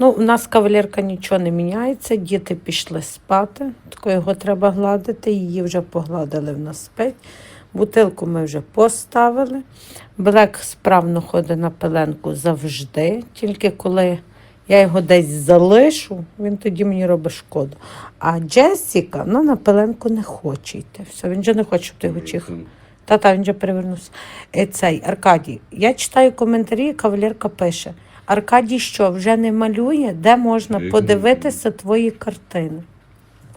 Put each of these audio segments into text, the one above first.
Ну, у нас кавалерка нічого не міняється, діти пішли спати, тако його треба гладити, її вже погладили в нас спить. Бутилку ми вже поставили. Блек справно ходить на пеленку завжди, тільки коли я його десь залишу, він тоді мені робить шкоду. А Джесіка ну, на пеленку не хоче йти. Все, він же не хоче, щоб ти його. Та-та, він вже перевернувся. Е, Цей Аркадій. Я читаю коментарі, кавалерка пише: Аркадій що, вже не малює? Де можна Як подивитися твої картини?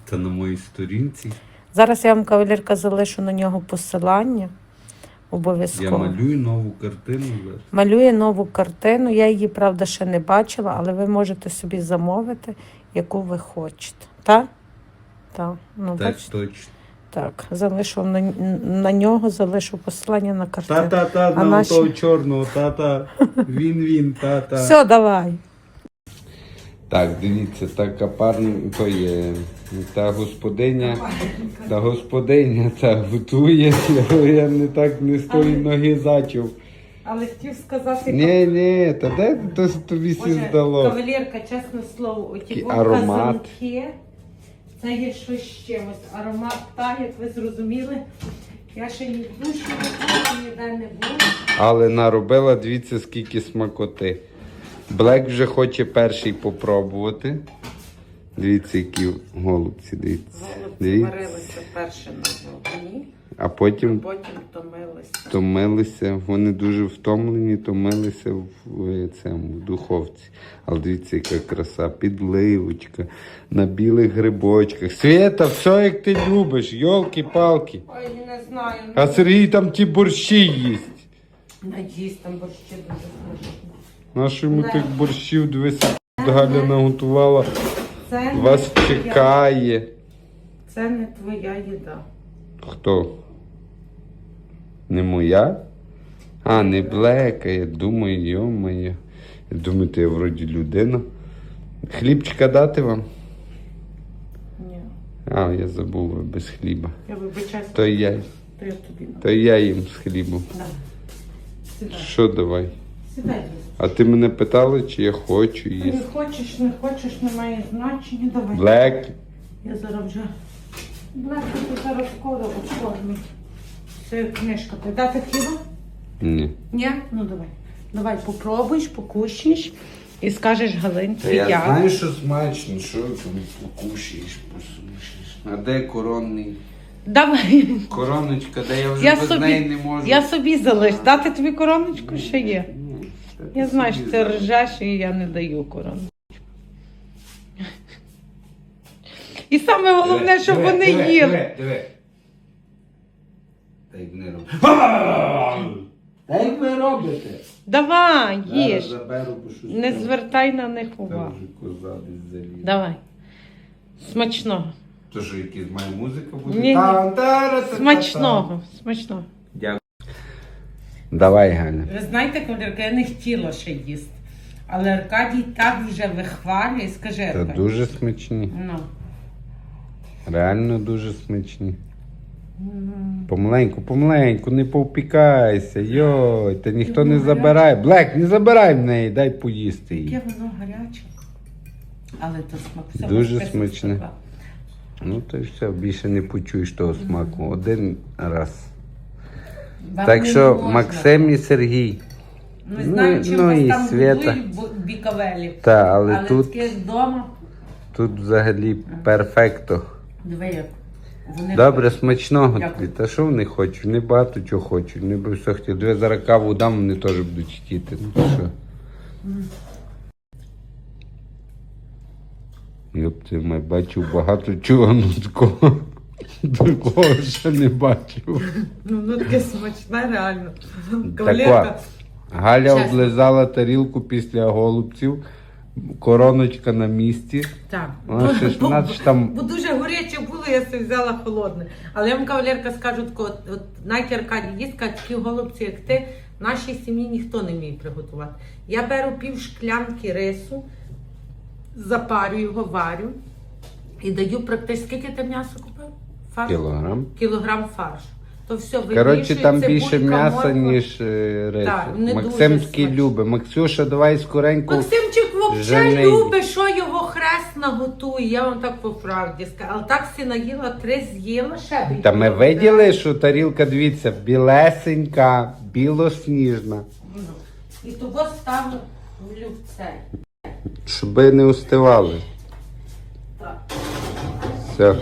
Та на моїй сторінці Зараз я вам кавалерка залишу на нього посилання. Обов'язково. я малюю нову картину. Малює нову картину. Я її, правда, ще не бачила, але ви можете собі замовити, яку ви хочете. Так? Так, ну, Так бачите? точно. Так, залишу на, на нього, залишу посилання на картину. Та-та-та, на наші- того чорного, та-та. Він він, та-та. Все, давай. Так, дивіться, та капарня, то є та господиня, та господиня та готує, я не так не з тої ноги зачав. Але хотів сказати, Ні, ні, та де то тобі сі здало? кавалерка, чесне слово, оті Такий от аромат. казанки, це є щось з чимось. Аромат так, як ви зрозуміли. Я ще ні в душі не ніде не була. Але наробила, дивіться, скільки смакоти. Блек вже хоче перший попробувати. Дивіться, які голубці, дивіться. Дивіться. Варилися перше на вогні, А потім потім томилися. томилися, вони дуже втомлені, томилися в, в, цьому, в духовці. Але дивіться, яка краса, підливочка, на білих грибочках. Свята, все як ти любиш, йолки-палки. Ой, не знаю. А Сергій там ті борщі їсть. Надіюсь, там борщі дуже смачні. Нащо йому Не. тих борщів дивися, Галя наготувала. Це Вас не твоя- чекає. Це не твоя їда. Хто? Не моя? А, не блека, я думаю, йо-моє. Я думаю, ти вроді людина. Хлібчика дати вам? Ні. А, я забув ви без хліба. Я вибачаюся, То я, то я тобі то я їм з хлібом. Да. Сідай. Що давай? Сідай. А ти мене питала, чи я хочу Ти не хочеш, не хочеш, не має значення. Давай. Блек. Я зараз вже. Блек, ти зараз скоро оформить. Це книжка. Ти дати хліба? Ні. Ні? Ну давай. Давай попробуєш, покушаєш і скажеш Галинці, я. що смачно, що там покушаєш, посушиш. А де коронний? Давай. Короночка, де я вже Я без собі- неї не можу. Я собі залиш. Дати тобі короночку ще є. Ні, та Я ти знаю, собі що ти залиш. ржеш і я не даю корону. І саме головне, щоб Диви, вони диви, їли. диви, диви. Та як не роблю. Та як ви робите? Давай, Зараз їж. заберу, бо щось Не звертай на них Там увагу. вже коза десь залізла. Давай. Смачного. То що, якась має музика буде? Ні, ні. Та-та-та-та-та. Смачного. Смачного. Дякую. Давай, Галя. Ви знаєте, Колірка, я не хотіла ще їсти. Але Аркадій так вже вихвалює, скажи, Аркадій. дуже смачні. Ну. Реально дуже смачні. Помаленьку, помаленьку, не повпікайся. Йой, та ніхто не Ну, забирає. Блек, не забирай в неї, дай поїсти її. Яке воно гаряче. Але то смак. Все, Дуже смачне. Ну то й все, більше не почуєш того смаку. Один раз. Вам Так не що можна. Максим і Сергій. Не ну, знаю, чим ну вас і там Свята. годують бікавелі. Та, але, Але тут, таке вдома. тут взагалі перфекто. Диви, як вони Добре, смачного Дякую. тобі. Та що вони хочуть? Вони багато чого хочуть. Вони би все хотіли. Диви, зараз каву дам, вони теж будуть хотіти. Ну то що? Йоп, ти май бачив багато чого, ну такого. Такого ще не бачив. Ну, ну таке смачне, реально. Так Кавалерка. Галя Чесно. облизала тарілку після голубців, короночка на місці. Так. Вона ще ж- Бо- вона ж там- Бо дуже горяче було, я собі взяла холодне. Але я вам кавалерка скажу тако, от, от навіть Аркадій їсть, такі голубці, як ти, в нашій сім'ї ніхто не вміє приготувати. Я беру пів шклянки рису, запарю його, варю і даю практично. Скільки ти м'ясо купив? Фаршу? Кілограм. Кілограм фаршу. То все Коротше, там більше м'яса, ніж е, рису. Так, не Максим дуже любить. Максюша, давай скоренько. Максимчик вже Жений. любить, що його хрест наготує. Я вам так по правді скажу. Але так всі наїла, три з'їла, ще б Та ми виділи, що тарілка, дивіться, білесенька, білосніжна. Ну, І того ставлю в люфцей. Щоб не устивали. Так. Все.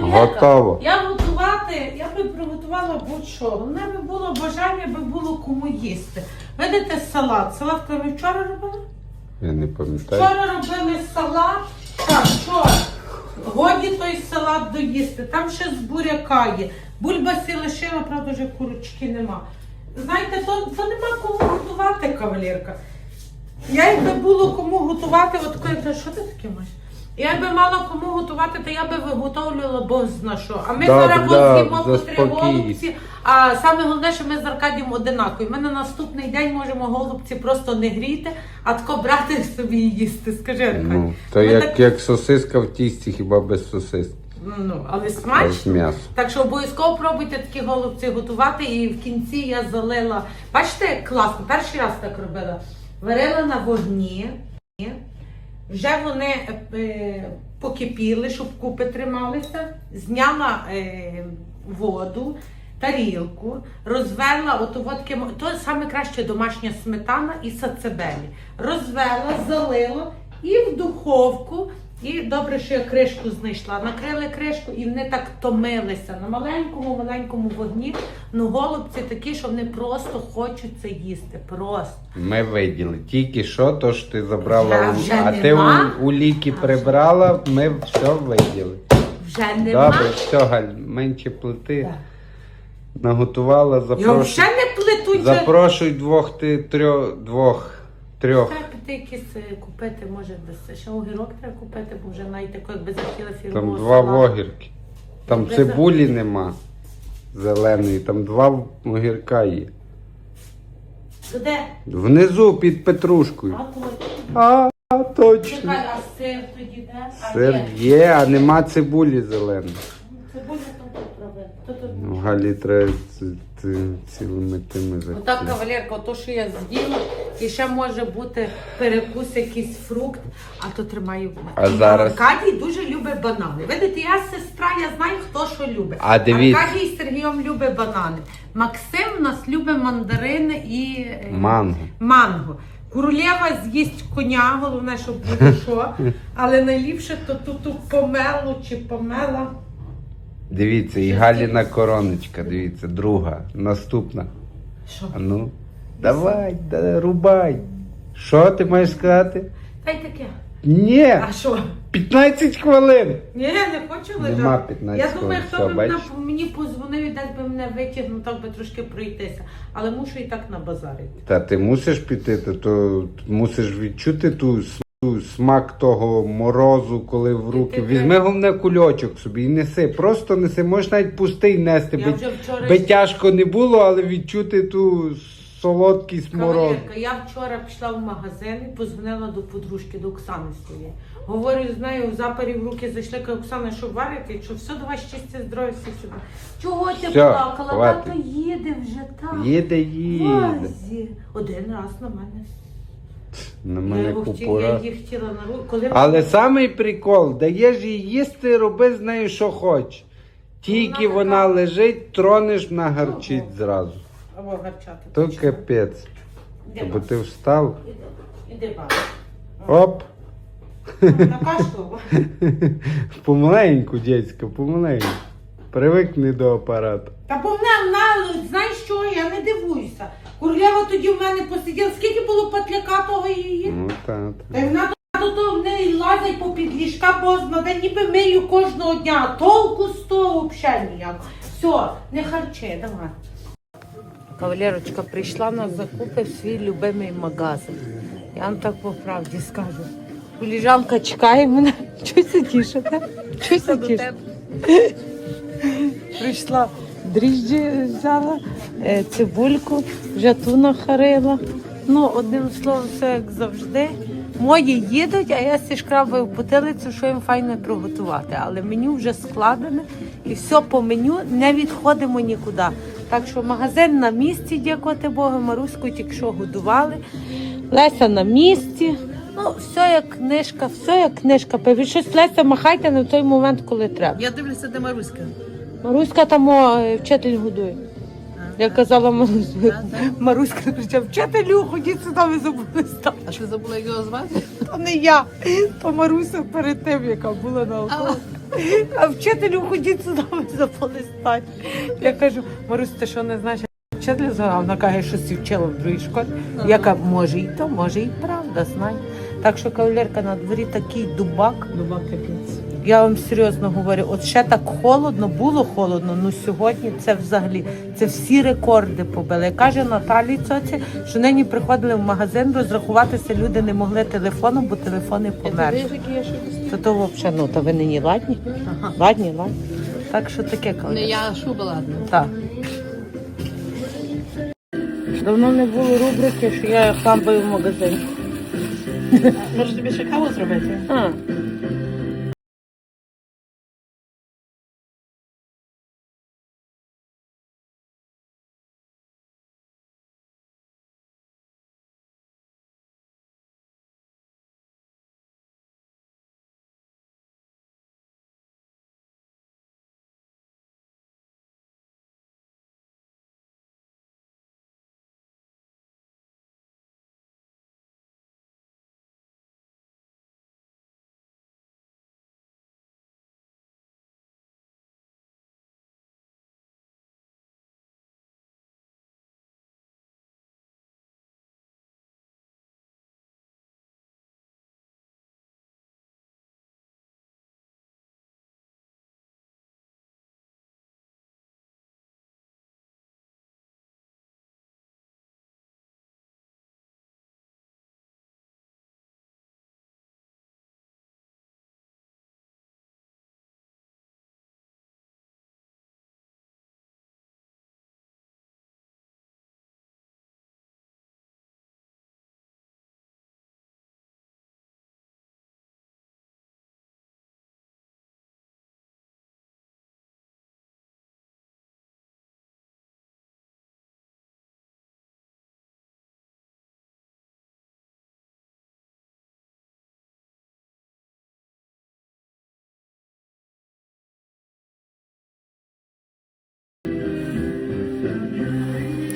Ну, Готово. Я готувати, я би приготувала будь-що. Головне би було бажання, би було кому їсти. Видите, салат. Салат ми вчора робили? Я не пам'ятаю. Вчора робили салат. Так, що? Годі той салат доїсти. Там ще з буряка є. Бульба сі лишила, правда, вже курочки нема. Знаєте, то, то нема кому готувати, кавалерка. Я якби було кому готувати, от коли що ти таке маєш? Я якби мала кому готувати, то я би виготовлювала Бог зна що. А ми Добре, зараз да, з'їмо по три заспокійся. голубці. А саме головне, що ми з Аркадієм одинакові. Ми на наступний день можемо голубці просто не гріти, а тако брати собі і їсти. Скажи, Аркадій. Ну, то Ми як, так- як сосиска в тісті, хіба без сосиски. Ну, але А з смачно. Так що обов'язково пробуйте такі голубці готувати. І в кінці я залила. Бачите, як класно, перший раз так робила. Варила на вогні. Вже вони е, покипіли, щоб купи трималися. Зняла е, воду, тарілку, розвела от водки, то саме краще домашня сметана і сацебелі. Розвела, залила і в духовку. І добре, що я кришку знайшла. Накрили кришку і вони так томилися на маленькому, маленькому вогні. Ну, голубці такі, що вони просто хочуть це їсти. Просто. Ми виділи. Тільки що, то ж ти забрала, Я у- вже а ти у, у ліки А прибрала, ми все виділи. Вже нема. Добре, все, Галь, менше плити. Так. Наготувала, Я запрошуй. вже не плету. Запрошуй двох, ти трьох, двох, трьох. Треба якісь е, купити, може, без ще огірок треба купити, бо вже навіть тако, якби захотіла Там два вогірки. Там Без- цибулі нема зеленої, там два огірка є. То Де? Внизу під петрушкою. А. А, точно. Чекай, а сир тоді де? А Сир є. є, а нема цибулі зеленої. Цибуля там робити. То тут. Ну, Галі треба цілими тими Отак, захотіти. кавалерка, то, що я з'їла, і ще може бути перекус, якийсь фрукт, а то тримаю. А зараз- Аркадій дуже любить банани. Видите, я сестра, я знаю, хто що любить. А дивіться. Аркадій з Сергієм любить банани. Максим у нас любить мандарини і е, Манго. манго. Королева з'їсть коня, головне, щоб було що. Але найліпше то ту, ту помелу чи помела. Дивіться, і Галіна короночка, дивіться, друга, наступна. Що? А ну, давай, да, рубай. Що ти маєш сказати? Та й таке. Ні, А що? 15 хвилин. Ні, не хочу лежати. Нема 15 Я думаю, хвилин, хто все, би мене, бачиш? мені позвонив і десь би мене витягнув, так би трошки пройтися. Але мушу і так на базарі. Та ти мусиш піти, то, то мусиш відчути ту смак того морозу, коли в руки. Візьми головне кульочок собі і неси. Просто неси. Можеш навіть пустий нести. Я Би, вже вчора би тяжко не було, але відчути ту солодкість морозу. Кавалерка, я вчора пішла в магазин і позвонила до подружки, до Оксани своєї. Говорю з нею, в запарі в руки зайшли, кажу, Оксана, що варити? Що все, давай щастя, здоров'я, всі сюди. Чого ти Все, плакала? хватить. Тато їде вже так. Їде, їде. Вазі. Один раз на мене. На мене я її хотіла на руку. Коли Але самий прикол, даєш їй їсти, роби з нею що хочеш. Тільки Вона вона така- лежить, тронеш, вона гарчить Ого. зразу. Або гарчати. То капець. Іди, Бо ти встав. Іди, іди, ба. Оп. Накашлював. Помаленьку, дядька, помаленьку. Привикни до апарату. Та бо мене вона, знаєш що, я не дивуюся. Курлєва тоді в мене посиділа. Скільки було патляка того її? Ну та, Та й та. вона до того в неї лазить по під ліжка бозна, де ніби мию кожного дня. Толку з того взагалі ніяк. Все, не харчи, давай. Кавалерочка прийшла на закупи в свій любимий магазин. Я вам так по правді скажу. Коліжанка чекає мене. Чуся тішите? Чуся тішите? Прийшла дріжджі взяла, цибульку, вже ту нахарила. Ну, одним словом, все як завжди. Мої їдуть, а я сі шкрабаю потилицю, що їм файно приготувати. Але меню вже складене і все по меню не відходимо нікуди. Так що магазин на місці, дякувати Богу, Маруську тільки що годували. Леся на місці. Ну, все як книжка, все як книжка. Ви щось Леся махайте на той момент, коли треба. Я дивлюся, де Маруська. Маруська там о, е, вчитель годує. Я казала так. Маруська кричав, вчителю, ходіть сюди, ви забули стати. А що забула його звати? То не я, то Маруся перед тим, яка була на алкоголі. А вчителю ходіть сюди, ви забули стати. Я кажу, Марусь, ти що не знаєш? Вчитель згадав, вона каже, що всі вчила в другій школі. Я кажу, може і то, може і правда, знай. Так що кавалерка на дворі такий дубак. Дуба капець. Я вам серйозно говорю, от ще так холодно, було холодно, ну сьогодні це взагалі це всі рекорди побили. Каже Наталі Цоці, що нині приходили в магазин, розрахуватися люди не могли телефоном, бо телефони померли. щось. То взагалі, ну то ви нині ладні? Ага. Ладні, ладні. Так що таке Не я шуба, ладно. Так. Давно не було рубрики, що я хамбаю в магазині. Може тобі ще каву зробити? А.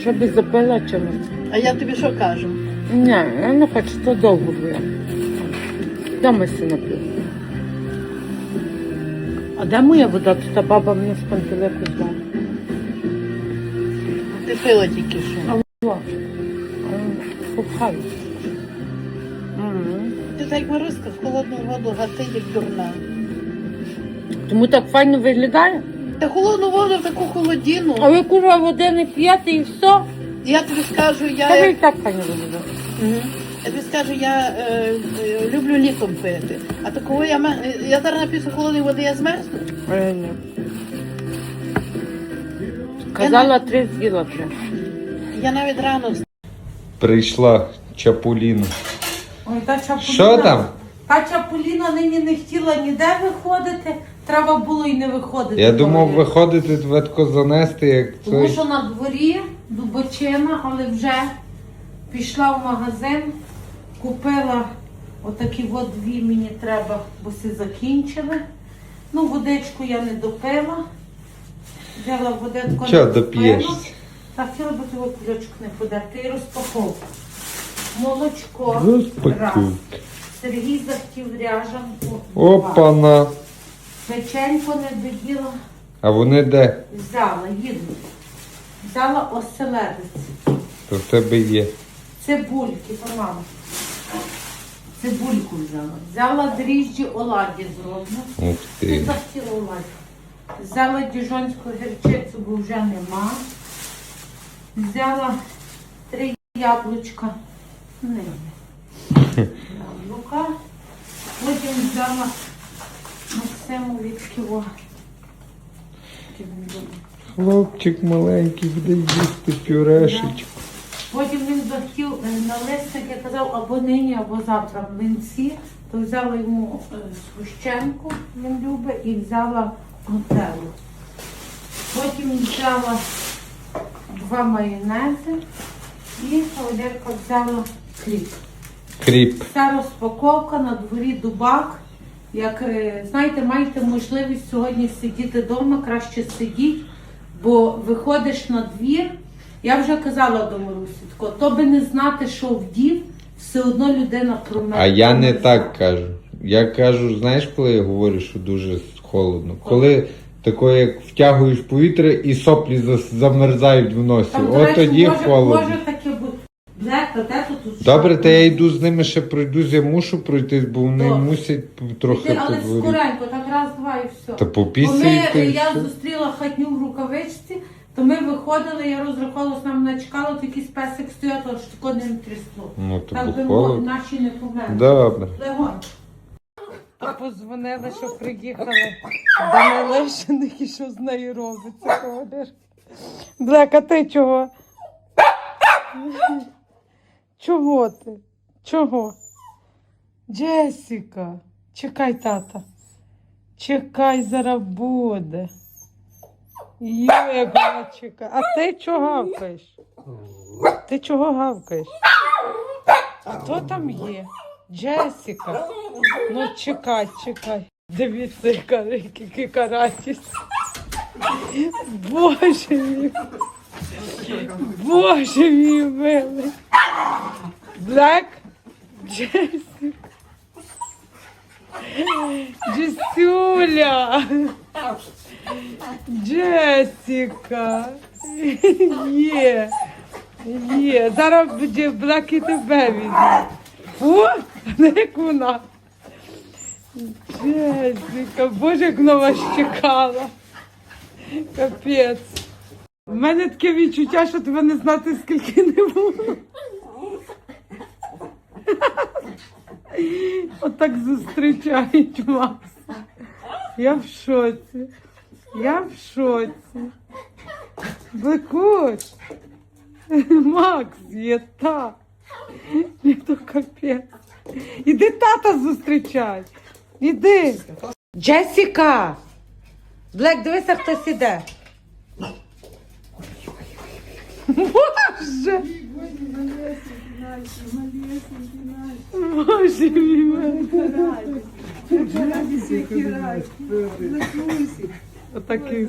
Запила чимось. А я тобі що кажу? Ні, я не хочу, то довго буде. Дома си напив. А де моя вода? Тут та баба мені з пантелику звала. Ти пила тільки що. Попхай. Ти так як Маруська в холодну воду гати, як дурна. Тому так файно виглядає. Та холодну воду в таку холодину. А ви курва води не п'єте і все. Я тобі скажу, я, Та ви і так виглядає. Мгм. я тобі скажу, я е, е, люблю літом пити. А такого я е, я зараз напишу холодної води, я змерзну. Е, ні. Казала, три з'їла вже. Я навіть рано. Прийшла Чапуліна. Ой, та чапуліна. Що там? Та чапуліна нині не хотіла ніде виходити. Треба було і не виходити. Я думав Коли- виходити тветко занести, як Тому той. що на дворі дубочина, але вже пішла в магазин, купила отакі от дві мені треба, бо всі закінчили. Ну, водичку я не допила. Взяла водичку Чого не доп'єшся? Так, хотіла би цього кульочок не подати. І розпаковку. Молочко. Розпаковка. Раз. Сергій захотів ряжанку. Два. Опана. Печенько не доїла. А вони де? Взяла, їду. Взяла оселедець. То в тебе є. Цибульки, то мама. Цибульку взяла. Взяла дріжджі оладі зроблю. Ух ти. захотіла оладі. Взяла діжонську гірчицю, бо вже нема. Взяла три яблучка. Не. Яблука. Потім взяла Максиму від ківо. Хлопчик маленький буде їсти пюрешечку. Потім він захотів е, на листик, я казав, або нині, або завтра в млинці, то взяла йому е, згущенку, він любить, і взяла нутеллу. Потім взяла два майонези і Олірка взяла хліб. Кріп. Ця розпаковка на дворі дубак. Як е, знаєте, маєте можливість сьогодні сидіти вдома, краще сидіть, бо виходиш на двір. Я вже казала до Марусі, то би не знати, що вдів, все одно людина промерзла. А я не так кажу. Я кажу, знаєш, коли я говорю, що дуже холодно? Коли таке, як втягуєш повітря і соплі замерзають в носі. Там, От речі, тоді може, холодно. може. Блек, та де тут тут Добре, що? то я йду з ними ще пройдусь, я мушу пройти, бо вони Добре. мусять п- трохи Ти, але подворі. скоренько, так раз, два і все. Та Бо попісяйте. ми, і я все. зустріла хатню в рукавичці, то ми виходили, я розраховувалась, нам начекало, то якийсь песик стояв, то ж тако не трясло. Ну, то Так би наші не померли. Добре. Легон. Позвонили, що приїхали до Нелешиних і що з нею робиться. говориш. Блека, ти чого? Чого ти? Чого? Джесіка, чекай, тата. Чекай, зараз буде. Йо, як вона чекає. А ти чого гавкаєш? Ти чого гавкаєш? А Хто там є? Джесіка. Ну чекай, чекай. Дивіться, яка який каратіс. Боже мій. Боже мій милий. Блек. Джесіка. Джесюля. Джесіка. Є. Є. Зараз буде Блек і тебе візьме. Фу, як вона. Джесіка, боже, як вона вас чекала. Капець. У мене таке відчуття, що тебе не знати скільки не було. Отак зустрічають Макс. Я в шоці. Я в шоці. Блекуш. Макс є так. Ні, то капець. Іди тата зустрічай. Іди. Джесіка. Блек, дивися, хтось іде. Боже. Боже мій. Отакий.